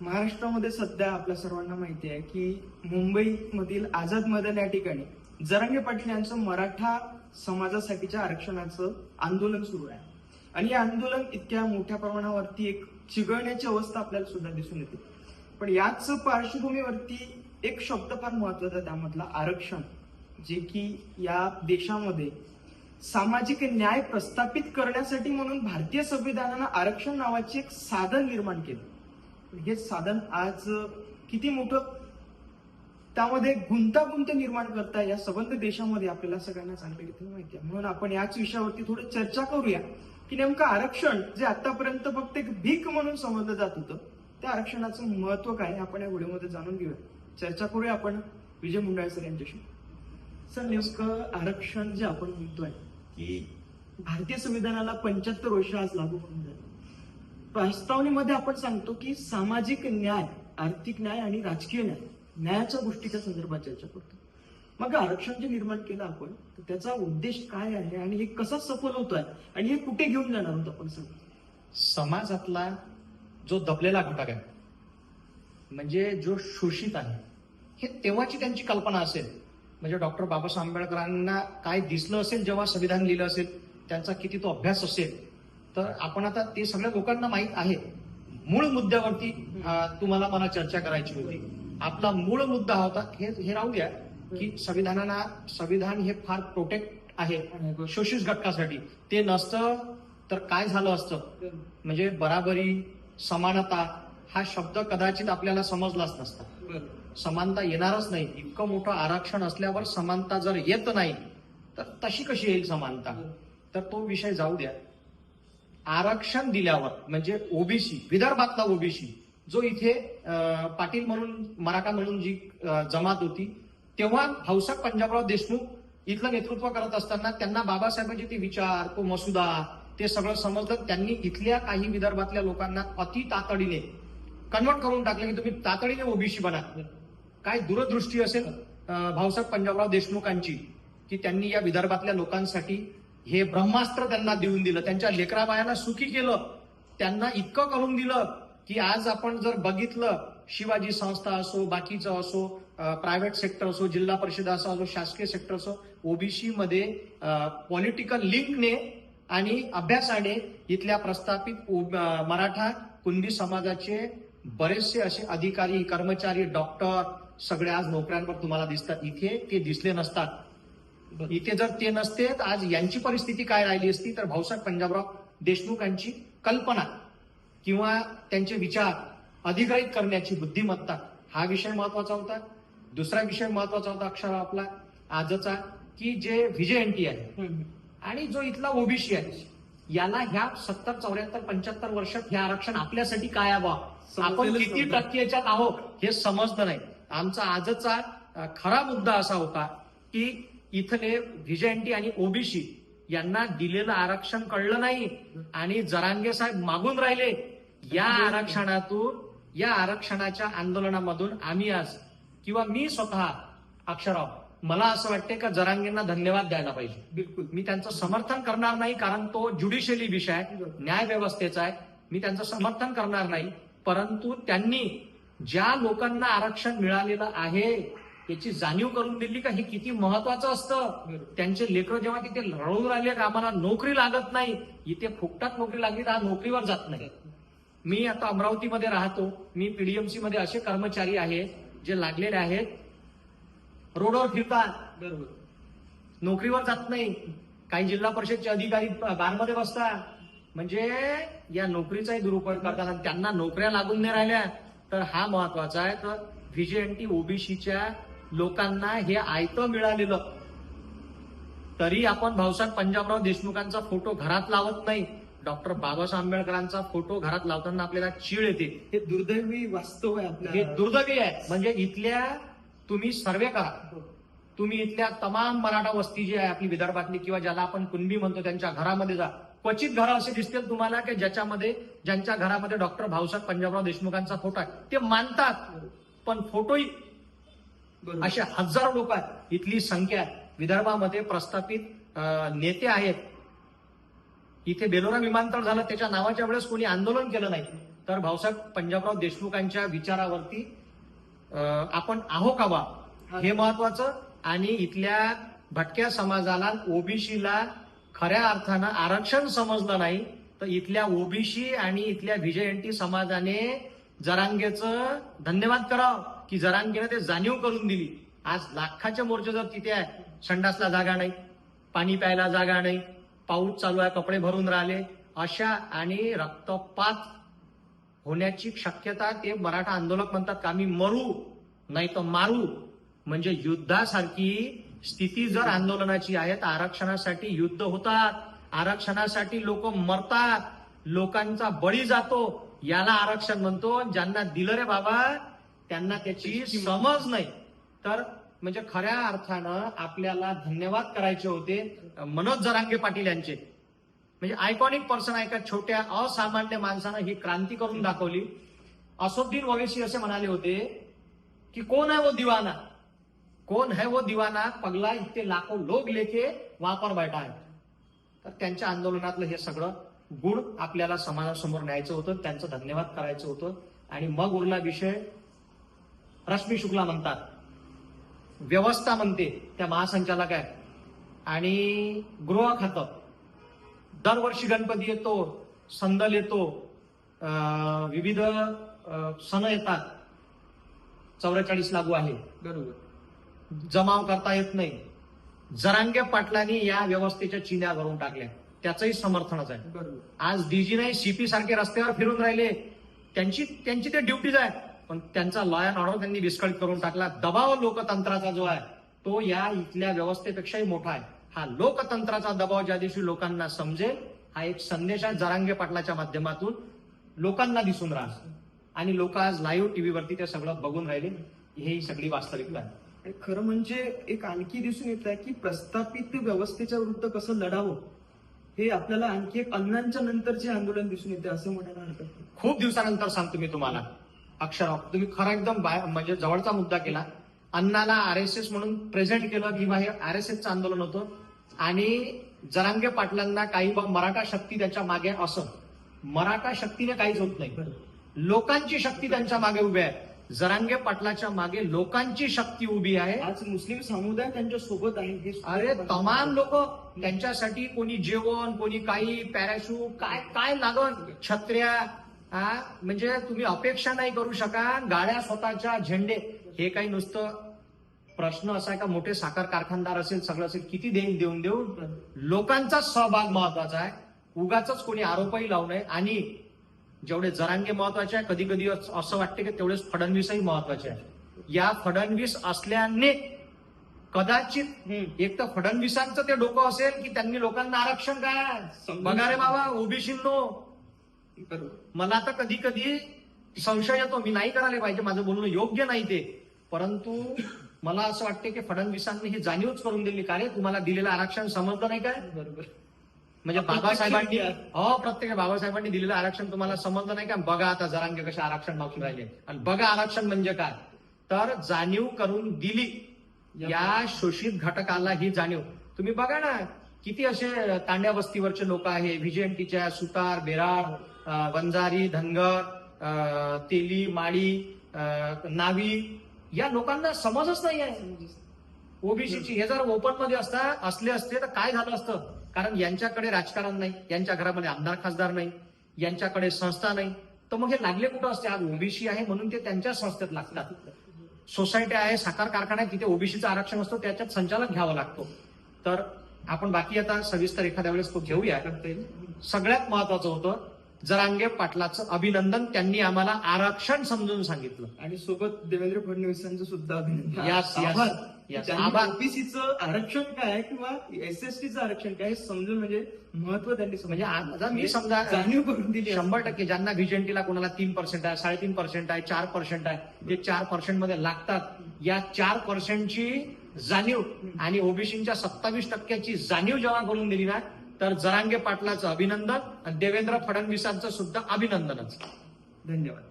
महाराष्ट्रामध्ये सध्या आपल्या सर्वांना माहिती आहे की मुंबईमधील आझाद मैदान या ठिकाणी जरांगे पाटील यांचं मराठा समाजासाठीच्या आरक्षणाचं आंदोलन सुरू आहे. आणि हे आंदोलन इतक्या मोठ्या प्रमाणावरती एक चिघळण्याची अवस्था आपल्याला सुद्धा दिसून येते. पण याच पार्श्वभूमीवरती एक शब्द फार महत्त्वाचा त्यामधला आरक्षण जे की या देशामध्ये सामाजिक न्याय प्रस्थापित करण्यासाठी म्हणून भारतीय संविधानानं आरक्षण नावाचे एक साधन निर्माण केलं. हे साधन आज किती मोठं त्यामध्ये गुंतागुंत निर्माण करता या संबंध देशामध्ये आपल्याला सगळ्यांना चांगल्या माहिती आहे. म्हणून आपण याच विषयावरती थोडी चर्चा करूया. की नेमकं आरक्षण जे आतापर्यंत फक्त एक भीक म्हणून समजलं जात होतं त्या आरक्षणाचं महत्त्व काय हे आपण या व्हिडिओमध्ये जाणून घेऊया. चर्चा करूया आपण विजय मुंडाळे सर यांच्याशी. सर नेमकं आरक्षण जे आपण म्हणतोय की भारतीय संविधानाला पंच्याहत्तर वर्ष आज लागू होऊन झाली प्रस्तावनेमध्ये आपण सांगतो की सामाजिक न्याय आर्थिक न्याय आणि राजकीय न्याय न्यायाच्या गोष्टीच्या संदर्भात चर्चा करतो. मग आरक्षण जे निर्माण केलं आपण तर त्याचा उद्देश काय आहे आणि हे कसा सफल होत आहे आणि हे कुठे घेऊन जाणार होत आपण सांगतो समाजातला जो दबलेला घटक आहे म्हणजे जो शोषित आहे हे तेव्हाची त्यांची कल्पना असेल. म्हणजे डॉक्टर बाबासाहेब आंबेडकरांना काय दिसलं असेल जेव्हा संविधान लिहिलं असेल त्यांचा किती तो अभ्यास असेल तर आपण आता ते सगळ्या लोकांना माहीत आहे. मूळ मुद्द्यावरती तुम्हाला मला चर्चा करायची होती. आपला मूळ मुद्दा होता हे हे राहू द्या की संविधानाला संविधान हे फार प्रोटेक्ट आहे. शोषित घटकासाठी. ते नसतं तर काय झालं असतं? म्हणजे बराबरी समानता हा शब्द कदाचित आपल्याला समजलाच नसता. समानता येणारच नाही. इतकं मोठं आरक्षण असल्यावर समानता जर येत नाही तर तशी कशी येईल समानता? तर तो विषय जाऊ द्या. आरक्षण दिल्यावर म्हणजे ओबीसी विदर्भातला ओबीसी जो इथे पाटील म्हणून मराठा म्हणून जी जमात होती तेव्हा भाऊसाहेब पंजाबराव देशमुख इथलं नेतृत्व करत असताना त्यांना बाबासाहेबांचे ते विचार तो मसुदा ते सगळं समजलं. त्यांनी इथल्या काही विदर्भातल्या लोकांना अति तातडीने कन्वर्ट करून टाकले की तुम्ही तातडीने ओबीसी बना. काय दूरदृष्टी असेल भाऊसाहेब पंजाबराव देशमुखांची की त्यांनी या विदर्भातल्या लोकांसाठी हे ब्रह्मास्त्र त्यांना देऊन दिलं. त्यांच्या लेकराबायांना सुखी केलं. त्यांना इतकं करून दिलं की आज आपण जर बघितलं शिवाजी संस्था असो बाकीचं असो प्रायव्हेट सेक्टर असो जिल्हा परिषद असो असो शासकीय सेक्टर असो ओबीसी मध्ये पॉलिटिकल लिंकने आणि अभ्यासाने इथल्या प्रस्थापित मराठा कुणबी समाजाचे बरेचसे असे अधिकारी कर्मचारी डॉक्टर सगळे आज नोकऱ्यांवर तुम्हाला दिसतात. इथे ते दिसले नसतात. इथे जर ते नसते तर आज यांची परिस्थिती काय राहिली असती तर भाऊसाहेब पंजाबराव देशमुखांची कल्पना किंवा त्यांचे विचार अधिग्रहित करण्याची बुद्धिमत्ता हा विषय महत्त्वाचा होता. दुसरा विषय महत्त्वाचा होता अक्षर आपला आजचा की जे विजय एनटी आहे आणि जो इथला ओबीसी आहे याला ह्या सत्तर चौऱ्याहत्तर पंच्याहत्तर वर्षात हे आरक्षण आपल्यासाठी काय हवं आपण किती नव्हतं. टक्के याच्यात आहोत हे समजलं नाही. आमचा आजचा खरा मुद्दा असा होता की इथले व्हिजेंटी आणि ओबीसी यांना दिलेलं आरक्षण कळलं नाही आणि जरांगे साहेब मागून राहिले. या आरक्षणातून या आरक्षणाच्या आंदोलनामधून आम्ही आज किंवा मी स्वतः अक्षराव मला असं वाटते का जरांगेंना धन्यवाद द्यायला पाहिजे. बिलकुल. मी त्यांचं समर्थन करणार नाही कारण तो ज्युडिशियली विषय आहे न्याय व्यवस्थेचा आहे. मी त्यांचं समर्थन करणार नाही परंतु त्यांनी ज्या लोकांना आरक्षण मिळालेलं आहे याची जाणीव करून दिली का? हे किती महत्वाचं असतं? त्यांचे लेकरं जेव्हा तिथे लढवून राहिले का आम्हाला नोकरी लागत नाही इथे फुकटात नोकरी लागली तर हा नोकरीवर जात नाही. मी आता अमरावतीमध्ये राहतो. मी पीडीएमसी मध्ये असे कर्मचारी आहेत जे लागलेले आहेत. रोडवर फिरतात बरोबर. नोकरीवर जात नाही. काही जिल्हा परिषदचे अधिकारी बारमध्ये बसतात म्हणजे या नोकरीचाही दुरुपयोग करतात आणि त्यांना नोकऱ्या लागून नाही राहिल्या. तर हा महत्त्वाचा आहे. तर व्हीजेएनटी ओबीसीच्या लोकांना हे आयतं मिळालेलं. तरी आपण भाऊसाहेब पंजाबराव देशमुखांचा फोटो घरात लावत नाही. डॉक्टर बाबासाहेब आंबेडकरांचा फोटो घरात लावताना आपल्याला चीड येते. हे दुर्दैवी वास्तव आहे हे आपल्या दुर्दैवी आहे. म्हणजे इथल्या तुम्ही सर्वे करा. तुम्ही इथल्या तमाम मराठा वस्ती जी आहे आपली विदर्भातली किंवा ज्याला आपण कुणबी म्हणतो त्यांच्या घरामध्ये जा. क्वचित घरं असे दिसतील तुम्हाला की ज्याच्यामध्ये ज्यांच्या घरामध्ये डॉक्टर भाऊसाहेब पंजाबराव देशमुखांचा फोटो आहे. ते मानतात. पण फोटोही असे हजारो लोक आहेत. इथली संख्या विदर्भामध्ये प्रस्थापित नेते आहेत. इथे बेलोरा विमानतळ झालं त्याच्या नावाच्या वेळेस कोणी आंदोलन केलं नाही. तर भाऊसाहेब पंजाबराव देशमुखांच्या विचारावरती आपण आहो का बा? हे. महत्वाचं. आणि इथल्या भटक्या समाजाला ओबीसीला खऱ्या अर्थानं आरक्षण समजलं नाही. तर इथल्या ओबीसी आणि इथल्या व्हीजेएनटी समाजाने जरांगेचं धन्यवाद करावं की जरांगेनं ते जाणीव करून दिली. आज लाखाचे मोर्चे जर तिथे आहे संडासला जागा नाही पाणी प्यायला जागा नाही पाऊस चालू आहे कपडे भरून राहिले अशा आणि रक्तपात होण्याची शक्यता ते मराठा आंदोलक म्हणतात का आम्ही मरू नाही तर मारू. म्हणजे युद्धासारखी स्थिती जर आंदोलनाची आहे तर आरक्षणासाठी युद्ध होतात. आरक्षणासाठी लोक मरतात. लोकांचा बळी जातो. याला आरक्षण म्हणतो. ज्यांना दिलं रे बाबा त्यांना त्याची समज नाही. तर म्हणजे खऱ्या अर्थानं आपल्याला धन्यवाद करायचे होते मनोज जरांगे पाटील यांचे. म्हणजे आयकॉनिक पर्सन आहे का? छोट्या असामान्य माणसानं ही क्रांती करून दाखवली. असोद्दीन ओवेसी असे म्हणाले होते की कोण आहे वो दिवाना? कोण है वो दिवाना? पगला इतके लाखो लोक लेके वहां पर बैठा है. तर त्यांच्या आंदोलनातलं हे सगळं गुण आपल्याला समाजासमोर न्यायचं होतं त्यांचं धन्यवाद करायचं होतं. आणि मग उरला विषय रश्मी शुक्ला म्हणतात. व्यवस्था म्हणते त्या महासंचालक आहे. आणि गृह खातं. दरवर्षी गणपती येतो संदल येतो विविध सण येतात. चौवेचाळीस लागू आहे. बरोबर. जमाव करता येत नाही. जरांगे पाटलांनी या व्यवस्थेच्या चिन्या भरून टाकल्या. त्याचंही समर्थनच आहे. आज डीजी नाही सीपी सारखे रस्त्यावर फिरून राहिले. त्यांची त्यांची ते ड्युटीज आहे पण त्यांचा लॉ अँड ऑर्डर त्यांनी विस्कळीत करून टाकला. दबाव लोकतंत्राचा जो आहे तो या इथल्या व्यवस्थेपेक्षाही मोठा आहे. हा लोकतंत्राचा दबाव ज्या दिवशी लोकांना समजेल हा एक संदेश आहे जरांगे पाटलाच्या माध्यमातून. लोकांना दिसून राहा आणि लोक आज लाईव्ह टीव्हीवरती ते सगळं बघून राहिले. ही सगळी वास्तविकता आहे खरं म्हणजे एक आणखी दिसून येत आहे की प्रस्थापित व्यवस्थेच्या विरुद्ध कसं लढावं? हे आपल्याला आणखी एक अण्णांच्या नंतरचे आंदोलन दिसून येते असं म्हणायला हरकत नाही. खूप दिवसानंतर सांगतो मी तुम्हाला. अक्षर तुम्ही खरा एकदम बाय- म्हणजे जवळचा मुद्दा केला. अण्णाला आर एस एस म्हणून प्रेझेंट केलं. किंवा हे आर एस एसचं आंदोलन होतं. आणि जरांगे पाटलांना काही मराठा शक्ती त्याच्यामागे असं. मराठा शक्तीने काहीच होत नाही. लोकांची शक्ती त्यांच्या मागे उभी आहे. जरांगे पाटलाच्या मागे लोकांची शक्ती उभी आहे. आज मुस्लिम समुदाय त्यांच्यासोबत आहे. अरे तमाम लोक त्यांच्यासाठी कोणी जेवण कोणी काही पॅराशूट काय काय लागन छत्र्या हा? म्हणजे तुम्ही अपेक्षा नाही करू शका. गाड्या स्वतःच्या झेंडे. हे काही नुसतं प्रश्न असा आहे का? मोठे साखर कारखानदार असेल सगळं असेल किती देईन देऊन देऊन? लोकांचा सहभाग महत्त्वाचा आहे. उगाच कोणी आरोपही लावू नये. आणि जेवढे जरांगे महत्त्वाचे आहे कधी कधी असं वाटते की तेवढेच फडणवीसही महत्त्वाचे आहे. या फडणवीस असल्याने कदाचित. एक तर फडणवीसांचं ते डोकं असेल की त्यांनी लोकांना आरक्षण काय? बघा रे बाबा ओबीसीनो मला तर कधी कधी संशय येतो मी नाही करायला पाहिजे माझं बोलणं योग्य नाही ते. परंतु मला असं वाटते की फडणवीसांनी ही जाणीवच करून दिली. का रे? तुम्हाला दिलेलं आरक्षण समजलं नाही काय? बरोबर. म्हणजे बाबासाहेबांनी प्रत्यक्ष हो प्रत्येक बाबासाहेबांनी दिलेलं आरक्षण तुम्हाला समजलं नाही का? बघा आता जरांगे कसे आरक्षण मागून राहिले. आणि बघा आरक्षण म्हणजे काय? तर जाणीव करून दिली. या शोषित घटकाला ही जाणीव. तुम्ही बघा ना किती असे तांड्या वस्तीवरचे लोक आहे. व्हीजेएमटीच्या सुतार बेराड वंजारी धनगर तेली माळी नावी. या लोकांना समजच नाही. आहे ओबीसीची हे जर ओपनमध्ये असता असले असते तर काय झालं असतं? कारण यांच्याकडे राजकारण नाही यांच्या घरामध्ये आमदार खासदार नाही यांच्याकडे संस्था नाही. तर मग हे लागले कुठं असते? आज ओबीसी आहे म्हणून ते त्यांच्या संस्थेत लागतात. सोसायटी आहे साखर कारखाना आहे तिथे ओबीसीचं आरक्षण असतं त्याच्यात संचालक घ्यावा लागतो. तर आपण बाकी आता सविस्तर एखाद्या वेळेस तो घेऊया. करता येईल सगळ्यात महत्वाचं होतं जरांगे पाटलाचं अभिनंदन त्यांनी आम्हाला आरक्षण समजून सांगितलं. आणि सोबत देवेंद्र फडणवीसांचं सुद्धा अभिनंदन. ओबीसीचं आरक्षण काय किंवा एस एस टीचं आरक्षण काय हे समजून म्हणजे महत्त्व त्यांनी. म्हणजे आता मी समजा जाणीव करून दिली शंभर टक्के ज्यांना व्हिजेंटीला कोणाला तीन पर्सेंट आहे साडेतीन पर्सेंट आहे चार पर्सेंट आहे ते चार पर्सेंटमध्ये लागतात या चार पर्सेंटची जाणीव आणि ओबीसीच्या सत्तावीस टक्क्याची जाणीव जेव्हा करून दिली ना तर जरांगे पाटलाचं अभिनंदन आणि देवेंद्र फडणवीसांचं सुद्धा अभिनंदनच धन्यवाद